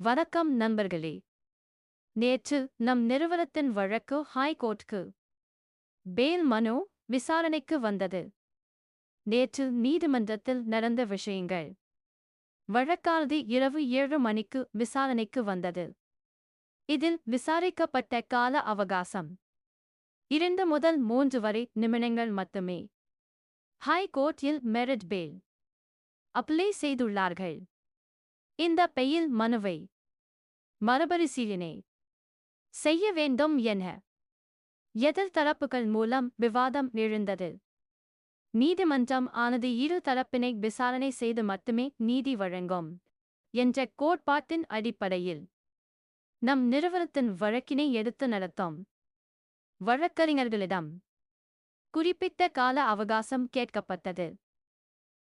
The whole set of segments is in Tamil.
வணக்கம் நண்பர்களே. நேற்று நம் நிறுவனத்தின் வழக்கு ஹைகோர்ட்க்கு பேல் மனு விசாரணைக்கு வந்தது. நேற்று நீதிமன்றத்தில் நடந்த விஷயங்கள். வழக்கானது இரவு ஏழு மணிக்கு விசாரணைக்கு வந்தது. இதில் விசாரிக்கப்பட்ட கால அவகாசம். இரண்டு முதல் மூன்று வரை நிமிடங்கள் மட்டுமே. ஹைகோர்ட்டில் மெரிட் பேல் அப்ளை செய்துள்ளார்கள். இந்த பெயில் மனுவை மறுபரிசீலனை செய்ய வேண்டும் என எதிர் தரப்புகள் மூலம் விவாதம் எழுந்தது. நீதிமன்றம் ஆனது இரு தரப்பினை விசாரணை செய்து மட்டுமே நீதி வழங்கும் என்ற கோட்பாட்டின் அடிப்படையில் நம் நிறுவனத்தின் வழக்கினை எடுத்து நடத்தும் வழக்கறிஞர்களிடம் குறிப்பிட்ட கால அவகாசம் கேட்கப்பட்டது.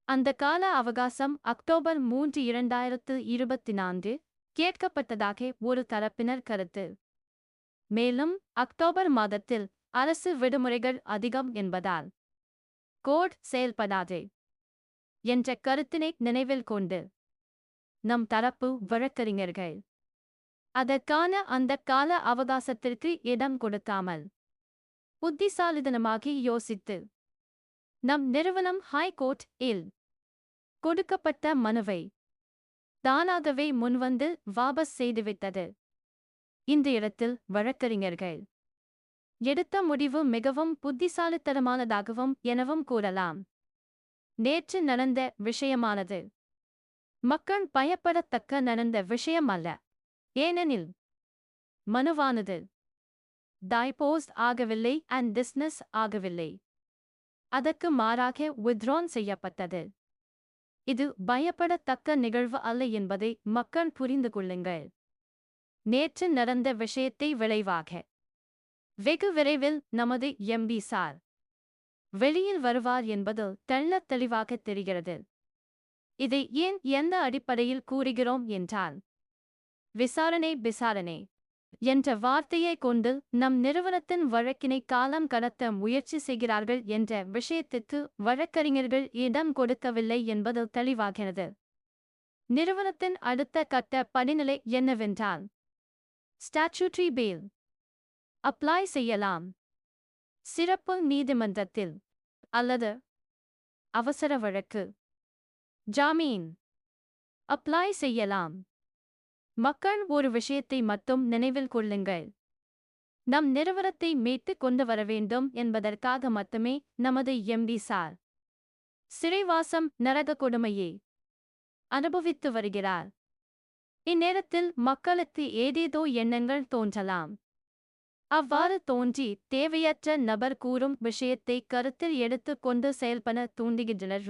அந்த கால அவகாசம் அக்டோபர் மூன்று இரண்டாயிரத்து இருபத்தி நான்கு கேட்கப்பட்டதாக ஒரு தரப்பினர் கருத்து. மேலும் அக்டோபர் மாதத்தில் அரசு விடுமுறைகள் அதிகம் என்பதால் கோட் செயல்படாதே என்ற கருத்தினை நினைவில் கொண்டு நம் தரப்பு வழக்கறிஞர்கள் அதற்கான அந்த கால அவகாசத்திற்கு இடம் கொடுக்காமல் புத்திசாலிதனமாகி யோசித்து நம் நிறுவனம் ஹைகோர்ட் இல் கொடுக்கப்பட்ட மனுவை தானாகவே முன்வந்து வாபஸ் செய்துவிட்டது. இந்த இடத்தில் வழக்கறிஞர்கள் எடுத்த முடிவு மிகவும் புத்திசாலித்தனமானதாகவும் எனவும் கூறலாம். நேற்று நடந்த விஷயமானது மக்கள் பயப்படத்தக்க நடந்த விஷயம் அல்ல. ஏனெனில் மனுவானது டைபோஸ்ட் ஆகவில்லை அண்ட் டிஸ்னஸ் ஆகவில்லை. அதற்கு மாறாக வித்ரான் செய்யப்பட்டது. இது பயப்படத்தக்க நிகழ்வு அல்ல என்பதை மக்கள் புரிந்து கொள்ளுங்கள். நேற்று நடந்த விஷயத்தை விளைவாக. வெகு விரைவில் நமது எம்பி சார். வெளியில் வருவார் என்பது தெள்ளத் தெளிவாக தெரிகிறது. இதை ஏன் எந்த அடிப்படையில் கூறுகிறோம் என்றால் விசாரணை விசாரணை. என்ற வார்த்தையை கொண்டு நம் நிறுவனத்தின் வழக்கினை காலம் கடத்த முயற்சி செய்கிறார்கள் என்ற விஷயத்திற்கு வழக்கறிஞர்கள் இடம் கொடுக்கவில்லை என்பது தெளிவாகிறது. நிறுவனத்தின் அடுத்த கட்ட படிநிலை என்னவென்றால் ஸ்டாச்சுட்ரி பேல் அப்ளை செய்யலாம். சிறப்பு நீதிமன்றத்தில் அல்லது அவசர வழக்கு ஜாமீன் அப்ளை செய்யலாம். மக்கள் ஒரு விஷயத்தை மட்டும் நினைவில் கொள்ளுங்கள். நம் நிறுவனத்தை மீட்டு கொண்டு வர வேண்டும் என்பதற்காக மட்டுமே நமது எம்டி சார் சிறைவாசம் நரக கொடுமையை அனுபவித்து வருகிறார். இந்நேரத்தில் மக்களுக்கு ஏதேதோ எண்ணங்கள் தோன்றலாம். அவ்வாறு தோன்றி தேவையற்ற நபர் கூறும் விஷயத்தை கருத்தில் எடுத்து கொண்டு செயல்பட தூண்டுகின்றனர்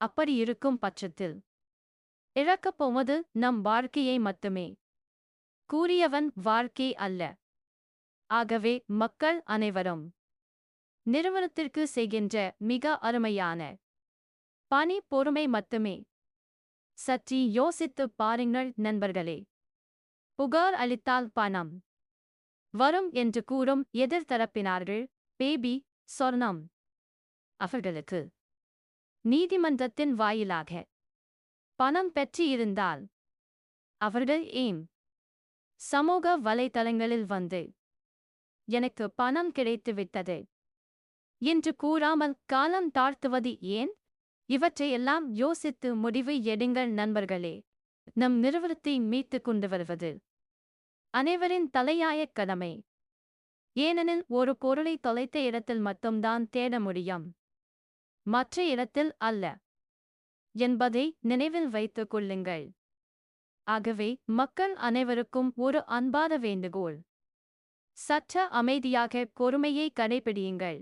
அப்படி இருக்கும் பட்சத்தில் இழக்கப் போவது நம் வாழ்க்கையை மட்டுமே. கூறியவன் வாழ்க்கை அல்ல. ஆகவே மக்கள் அனைவரும் நிறுவனத்திற்கு செய்கின்ற மிக அருமையான பணி பொறுமை மட்டுமே. சற்றி யோசித்து பாருங்கள் நண்பர்களே. புகார் அளித்தால் பணம் வரும் என்று கூறும் எதிர்த்தரப்பினார்கள் பேபி சொர்ணம் அவர்களுக்கு நீதிமன்றத்தின் வாயிலாக பணம் பெற்றிருந்தால் அவர்கள் ஏன்? சமூக வலைதளங்களில் வந்து எனக்கு பணம் கிடைத்துவிட்டது என்று கூறாமல் காலம் தாழ்த்துவது ஏன்? இவற்றையெல்லாம் யோசித்து முடிவு எடுங்கள் நண்பர்களே. நம் நிறுவனத்தை மீட்டு கொண்டு வருவது அனைவரின் தலையாய கடமை. ஏனெனில் ஒரு பொருளை தொலைத்த இடத்தில் மட்டும்தான் தேட முடியும். மற்ற இடத்தில் அல்ல. என்பதை நினைவில் வைத்துக் கொள்ளுங்கள். ஆகவே மக்கள் அனைவருக்கும் ஒரு அன்பான வேண்டுகோள். சற்ற அமைதியாக பொறுமையை கடைபிடியுங்கள்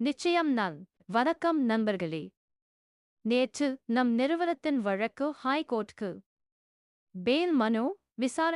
நிச்சயம் நல். வணக்கம் நண்பர்களே. நேற்று நம் நிறுவனத்தின் வழக்கு ஹைகோர்ட்க்கு பேல் மனு விசாரணை